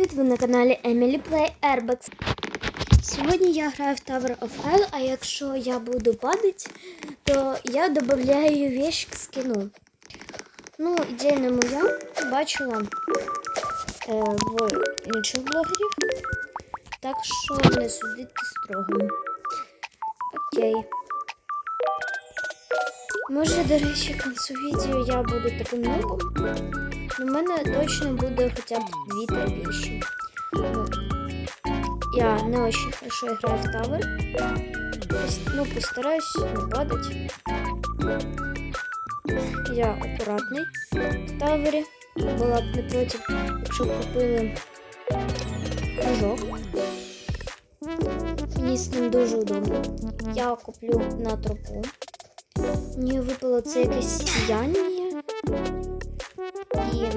привіт! Ви на каналі Emily Play Airbags. Сьогодні я граю в Tower of Hell, а якщо я буду падати, то я додаю вещь к скину. Ну, ідея не моя, бачила е, в інших блогерів. Так що не судити строго. Окей. Може, до речі, кінцю відео я буду таким нубом. У мене точно буде хоча б 2-3. Ну, я не очень хорошо играю в тавер. Ну, постараюсь не падать. Я акуратний в тавері. Була б не проти, якщо б купили кружок. Мені з ним дуже удобно. Я куплю на тропу. Мені випало це якесь сіяння. І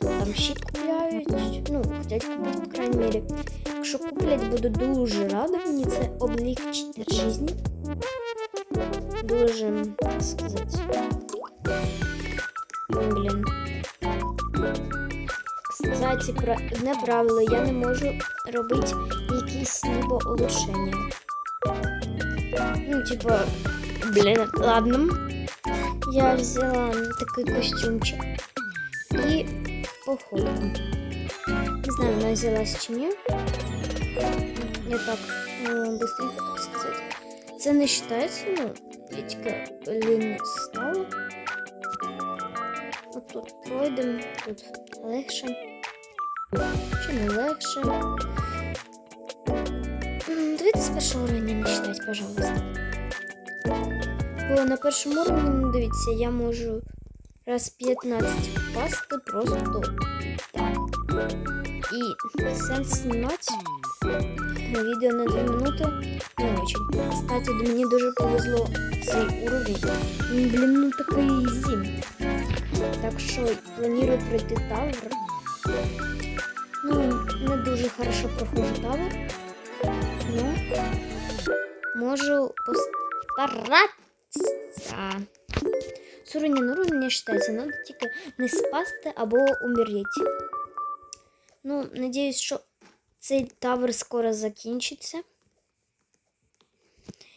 да, там щит купляють. Ну, хотять купити, по крайній мірі. Якщо куплять, буду дуже рада. Мені це облегчить життя. Дуже, так сказати. Блін. Кстати, про одне правило, я не можу робити якісь либо улучшення. Ну, типа, блін, ладно. Я взяла такий костюмчик і походку. Не знаю, вона взялась чи ні. Я так э, быстренько так сказати. Це не вважається, ну, я тільки лінь стала. От тут пройдемо, тут легше. Чи не легше. Давайте з першого рівня не вважайте, пожалуйста. Бо на першому уровні, ну, дивіться, я можу раз 15 впасти просто так. І сенс знімати відео на 2 минути не очень. Кстати, до мені дуже повезло цей уровень. Він, блін, ну такий ізі. Так що планую пройти тавер. Ну, не дуже хорошо проходжу тавер. Ну, можу постаратися. З уровня на уровень не вважається, треба тільки не спасти або умереть. Ну, надіюсь, що цей тавер скоро закінчиться.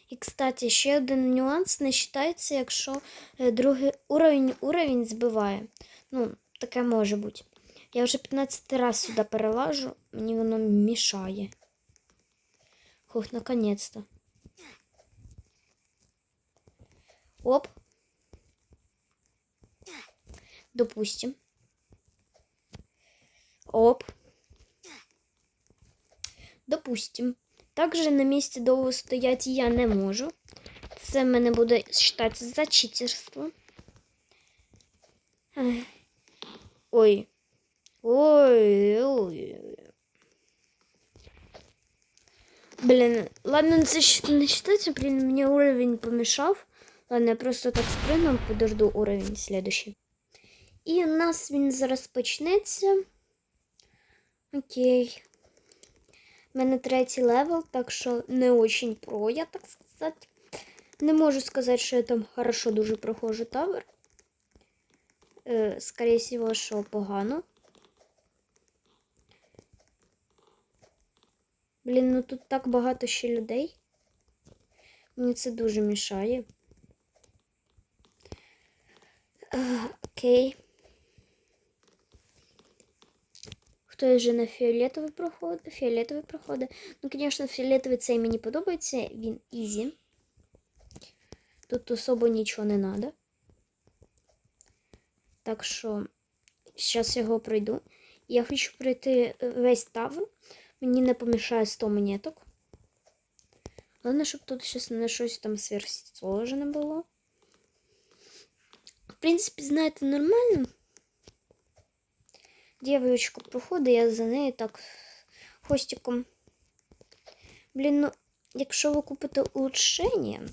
І, кстати, ще один нюанс не вважається, якщо е, другий уровень уровень збиває. Ну, таке може бути. Я вже 15 раз сюди перелажу, мені воно мішає. Хух, наконец-то. Оп. Допустим. Оп. Допустим. Также на місці довго стояти я не. Це в мене буде вважатися за читерство. Ой. Ой. Ой. Блин, ладно, це не считается, блин, мне уровень помешав. Ладно, я просто так спригну, подожду уровень следующий. І у нас він зараз почнеться. Окей. У мене третій левел, так що не очень про, я так сказати. Не можу сказати, що я там хорошо дуже проходжу тавер. Е, скоріше всього, що погано. Блін, ну тут так багато ще людей. Мені це дуже мішає. Окей. Хтось вже на фіолетовий проход, фіолетовий проходить. Ну, звісно, фіолетовий цей мені подобається, він ізі. Тут особо нічого не треба. Так що, зараз його пройду. Я хочу пройти весь тавр. Мені не помішає 100 монеток. Головне, щоб тут щось не щось там сверхсложне було. Принципі, знаєте, нормально. Дівочку проходить, я за нею так хвостиком. Блін, ну, якщо ви купите улучшення,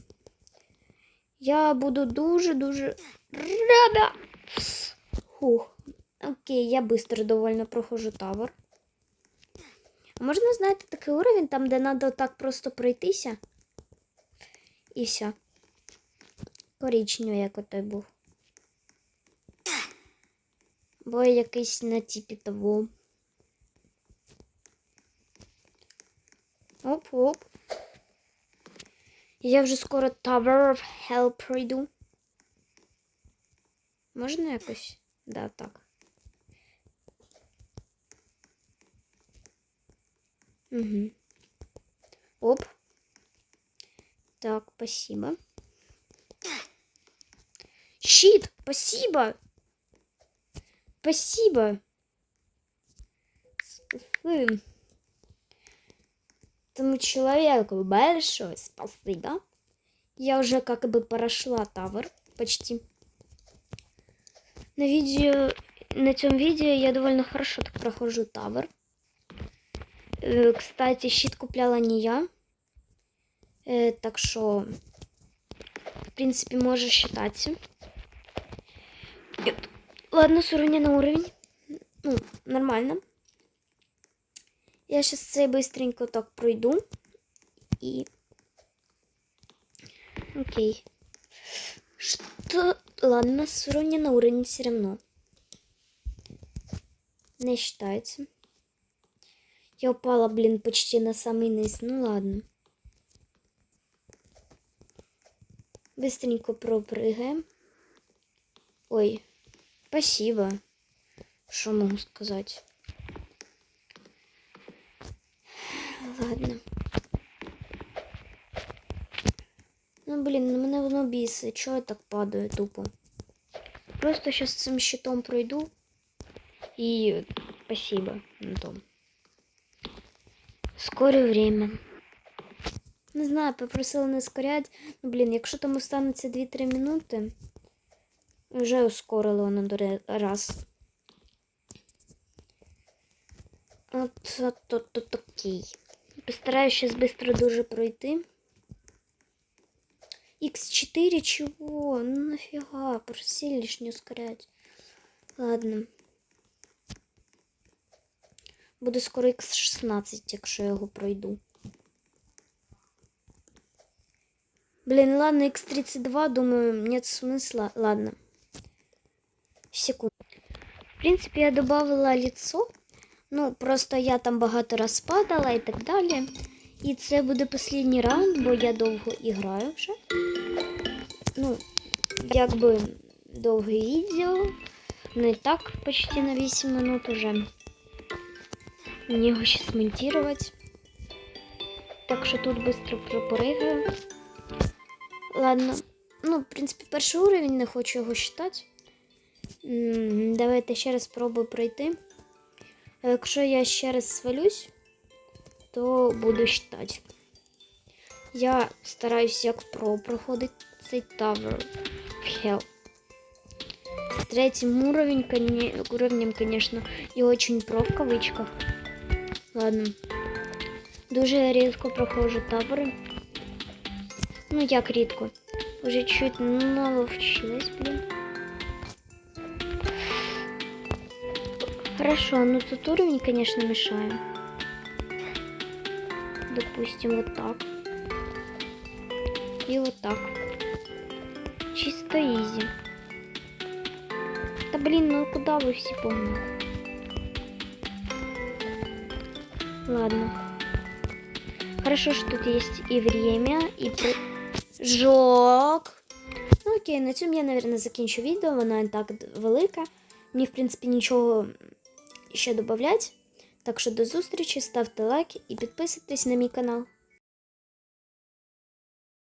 я буду дуже-дуже рада. Фух. Окей, я швидко довольно проходжу тавер. Можна, знаєте, такий уровень, там, де треба так просто пройтися. І все. Коричневий, як отой був. Бо якийсь на типі того. Оп-оп. Я вже скоро Tower of Hell пройду. Можна якось? Да, так. Угу. Оп. Так, спасибо. Щит, спасибо! Спасибо. Фу. Этому человеку большое спасибо. Я уже как бы прошла тавер почти. На видео, на цьому відео я довольно хорошо так прохожу тавер. Е, Кстати, щит купляла не я. Е, Так що, в принципе, може считаться. Ет. Ладно, с уровня на уровень. Ну, нормально. Я сейчас це быстренько так пройду. И... Окей. Что? Ладно, с уровня на уровень все равно. Не считается. Я упала, блин, почти на самый низ. Ну ладно. Быстренько пропрыгаем. Ой, спасибо. Что могу сказать? Ладно. Ну, блин, ну мене воно бісить. Чого я так падаю тупо? Просто сейчас цим щитом пройду. И спасибо на том. Скоре время. Не знаю, попросила не скорять. Ну, блін, якщо там останеться 2-3 минути, вже ускорило воно до раз. От, от, от, от окей. Постараюсь сейчас быстро дуже пройти. Х4 чего? Ну нафига? Просили лишь не ускорять. Ладно. Буде скоро Х16, якщо я його пройду. Блин, ладно, Х32, думаю, нет смысла. Ладно. Секунду. В принципе, я добавила лицо. Ну, просто я там багато раз падала і так далі. І це буде останній раунд, бо я довго і граю вже. Ну, якби довге відео. Не так почти на 8 минут уже. Мені його ще смонтувати. Так що тут швидко пропоригаю. Ладно. Ну, в принципі, перший уровень, не хочу його считати. Давайте ще раз спробую пройти. А якщо я ще раз свалюсь, то буду считати. Я стараюсь як про проходити цей Tower of Hell. С третьим уровнем, конечно, и очень про в кавычках. Ладно. Дуже рідко проходжу табори. Ну, як рідко. Уже чуть наловчилась, блин. Хорошо, ну тут уровень, конечно, мешает. Допустим, вот так. И вот так. Чисто изи. Да блин, ну куда вы все помните? Ладно. Хорошо, что тут есть и время, и прыжок. Ну окей, на цьому я, наверное, закінчу відео. Воно не так д- велике. Мені, в принципі, нічого ще додавати. Так що до зустрічі, ставте лайк і підписуйтесь на мій канал.